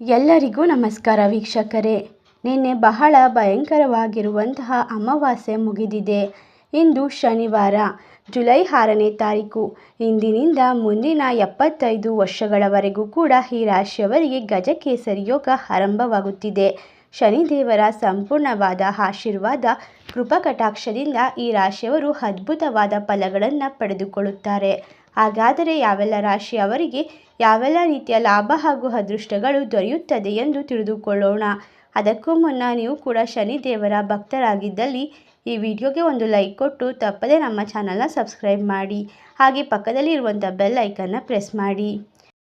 ಎಲ್ಲರಿಗೂ ನಮಸ್ಕಾರ ವೀಕ್ಷಕರೇ. ನಿನ್ನೆ ಬಹಳ ಭಯಂಕರವಾಗಿರುವಂತಹ ಅಮಾವಾಸ್ಯೆ ಮುಗಿದಿದೆ. ಇಂದು ಶನಿವಾರ, ಜುಲೈ ಆರನೇ ತಾರೀಕು. ಇಂದಿನಿಂದ ಮುಂದಿನ ಎಪ್ಪತ್ತೈದು ವರ್ಷಗಳವರೆಗೂ ಕೂಡ ಈ ರಾಶಿಯವರಿಗೆ ಗಜಕೇಸರಿ ಯೋಗ ಆರಂಭವಾಗುತ್ತಿದೆ. ಶನಿದೇವರ ಸಂಪೂರ್ಣವಾದ ಆಶೀರ್ವಾದ ಕೃಪಕಟಾಕ್ಷದಿಂದ ಈ ರಾಶಿಯವರು ಅದ್ಭುತವಾದ ಫಲಗಳನ್ನು ಪಡೆದುಕೊಳ್ಳುತ್ತಾರೆ. ಹಾಗಾದರೆ ಯಾವೆಲ್ಲ ರಾಶಿಯವರಿಗೆ ಯಾವೆಲ್ಲ ರೀತಿಯ ಲಾಭ ಹಾಗೂ ಅದೃಷ್ಟಗಳು ದೊರೆಯುತ್ತದೆ ಎಂದು ತಿಳಿದುಕೊಳ್ಳೋಣ. ಅದಕ್ಕೂ ಮುನ್ನ ನೀವು ಕೂಡ ಶನಿದೇವರ ಭಕ್ತರಾಗಿದ್ದಲ್ಲಿ ಈ ವಿಡಿಯೋಗೆ ಒಂದು ಲೈಕ್ ಕೊಟ್ಟು ತಪ್ಪದೇ ನಮ್ಮ ಚಾನಲ್ನ ಸಬ್ಸ್ಕ್ರೈಬ್ ಮಾಡಿ. ಹಾಗೆ ಪಕ್ಕದಲ್ಲಿ ಇರುವಂಥ ಬೆಲ್ ಐಕನ್ನ ಪ್ರೆಸ್ ಮಾಡಿ.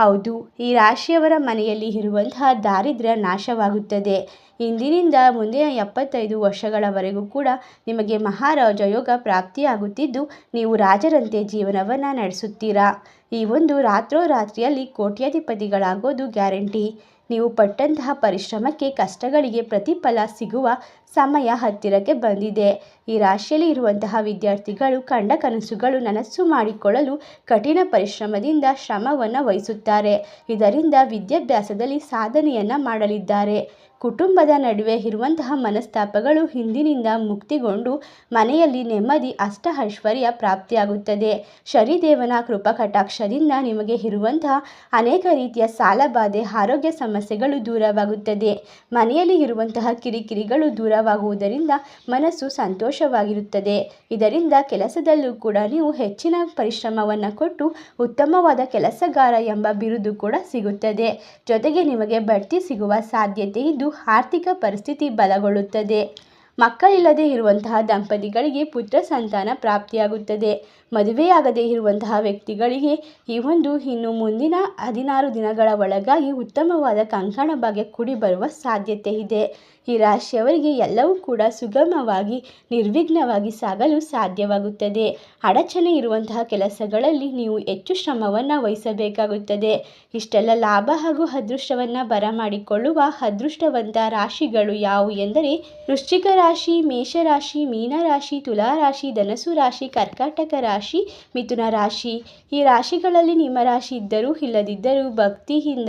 ಹೌದು, ಈ ರಾಶಿಯವರ ಮನೆಯಲ್ಲಿ ಇರುವಂತಹ ದಾರಿದ್ರ್ಯ ನಾಶವಾಗುತ್ತದೆ. ಇಂದಿನಿಂದ ಮುಂದಿನ ಎಪ್ಪತ್ತೈದು ವರ್ಷಗಳವರೆಗೂ ಕೂಡ ನಿಮಗೆ ಮಹಾರಾಜ ಯೋಗ ಪ್ರಾಪ್ತಿಯಾಗುತ್ತಿದ್ದು, ನೀವು ರಾಜರಂತೆ ಜೀವನವನ್ನು ನಡೆಸುತ್ತೀರಾ? ಈ ಒಂದು ರಾತ್ರೋರಾತ್ರಿಯಲ್ಲಿ ಕೋಟ್ಯಾಧಿಪತಿಗಳಾಗೋದು ಗ್ಯಾರಂಟಿ. ನೀವು ಪಟ್ಟಂತಹ ಪರಿಶ್ರಮಕ್ಕೆ ಕಷ್ಟಗಳಿಗೆ ಪ್ರತಿಫಲ ಸಿಗುವ ಸಮಯ ಹತ್ತಿರಕ್ಕೆ ಬಂದಿದೆ. ಈ ರಾಶಿಯಲ್ಲಿ ಇರುವಂತಹ ವಿದ್ಯಾರ್ಥಿಗಳು ಕಂಡ ಕನಸುಗಳು ನನಸು ಮಾಡಿಕೊಳ್ಳಲು ಕಠಿಣ ಪರಿಶ್ರಮದಿಂದ ಶ್ರಮವನ್ನು ವಹಿಸುತ್ತಾರೆ. ಇದರಿಂದ ವಿದ್ಯಾಭ್ಯಾಸದಲ್ಲಿ ಸಾಧನೆಯನ್ನು ಮಾಡಲಿದ್ದಾರೆ. ಕುಟುಂಬದ ನಡುವೆ ಇರುವಂತಹ ಮನಸ್ತಾಪಗಳು ಹಿಂದಿನಿಂದ ಮುಕ್ತಿಗೊಂಡು ಮನೆಯಲ್ಲಿ ನೆಮ್ಮದಿ ಅಷ್ಟ ಐಶ್ವರ್ಯ ಪ್ರಾಪ್ತಿಯಾಗುತ್ತದೆ. ಶನಿದೇವನ ಕೃಪಕಟಾಕ್ಷದಿಂದ ನಿಮಗೆ ಇರುವಂತಹ ಅನೇಕ ರೀತಿಯ ಸಾಲಬಾಧೆ ಆರೋಗ್ಯ ಸಮಸ್ಯೆಗಳು ದೂರವಾಗುತ್ತದೆ. ಮನೆಯಲ್ಲಿ ಇರುವಂತಹ ಕಿರಿಕಿರಿಗಳು ದೂರವಾಗುವುದರಿಂದ ಮನಸ್ಸು ಸಂತೋಷವಾಗಿರುತ್ತದೆ. ಇದರಿಂದ ಕೆಲಸದಲ್ಲೂ ಕೂಡ ನೀವು ಹೆಚ್ಚಿನ ಪರಿಶ್ರಮವನ್ನು ಕೊಟ್ಟು ಉತ್ತಮವಾದ ಕೆಲಸಗಾರ ಎಂಬ ಬಿರುದು ಕೂಡ ಸಿಗುತ್ತದೆ. ಜೊತೆಗೆ ನಿಮಗೆ ಬಡ್ತಿ ಸಿಗುವ ಸಾಧ್ಯತೆ ಇದ್ದು ಆರ್ಥಿಕ ಪರಿಸ್ಥಿತಿ ಬಲಗೊಳ್ಳುತ್ತದೆ. ಮಕ್ಕಳಿಲ್ಲದೆ ಇರುವಂತಹ ದಂಪತಿಗಳಿಗೆ ಪುತ್ರ ಸಂತಾನ ಪ್ರಾಪ್ತಿಯಾಗುತ್ತದೆ. ಮದುವೆಯಾಗದೇ ಇರುವಂತಹ ವ್ಯಕ್ತಿಗಳಿಗೆ ಈ ಒಂದು ಇನ್ನು ಮುಂದಿನ ಹದಿನಾರು ದಿನಗಳ ಒಳಗಾಗಿ ಉತ್ತಮವಾದ ಕಂಕಣ ಭಾಗ್ಯ ಕೂಡಿ ಬರುವ ಸಾಧ್ಯತೆ ಇದೆ. ಈ ರಾಶಿಯವರಿಗೆ ಎಲ್ಲವೂ ಕೂಡ ಸುಗಮವಾಗಿ, ನಿರ್ವಿಘ್ನವಾಗಿ ಸಾಗಲು ಸಾಧ್ಯವಾಗುತ್ತದೆ. ಅಡಚಣೆ ಇರುವಂತಹ ಕೆಲಸಗಳಲ್ಲಿ ನೀವು ಹೆಚ್ಚು ಶ್ರಮವನ್ನು ವಹಿಸಬೇಕಾಗುತ್ತದೆ. ಇಷ್ಟೆಲ್ಲ ಲಾಭ ಹಾಗೂ ಅದೃಷ್ಟವನ್ನು ಬರಮಾಡಿಕೊಳ್ಳುವ ಅದೃಷ್ಟವಂತ ರಾಶಿಗಳು ಯಾವುವು ಎಂದರೆ, ವೃಶ್ಚಿಕ ರಾಶಿ, ಮೇಷರಾಶಿ, ಮೀನರಾಶಿ, ತುಲಾರಾಶಿ ಧನಸು ರಾಶಿ, ಕರ್ಕಾಟಕ ರಾಶಿ, ಮಿಥುನ ರಾಶಿ. ಈ ರಾಶಿಗಳಲ್ಲಿ ನಿಮ್ಮ ರಾಶಿ ಇದ್ದರೂ, ಇಲ್ಲದಿದ್ದರೂ ಭಕ್ತಿಯಿಂದ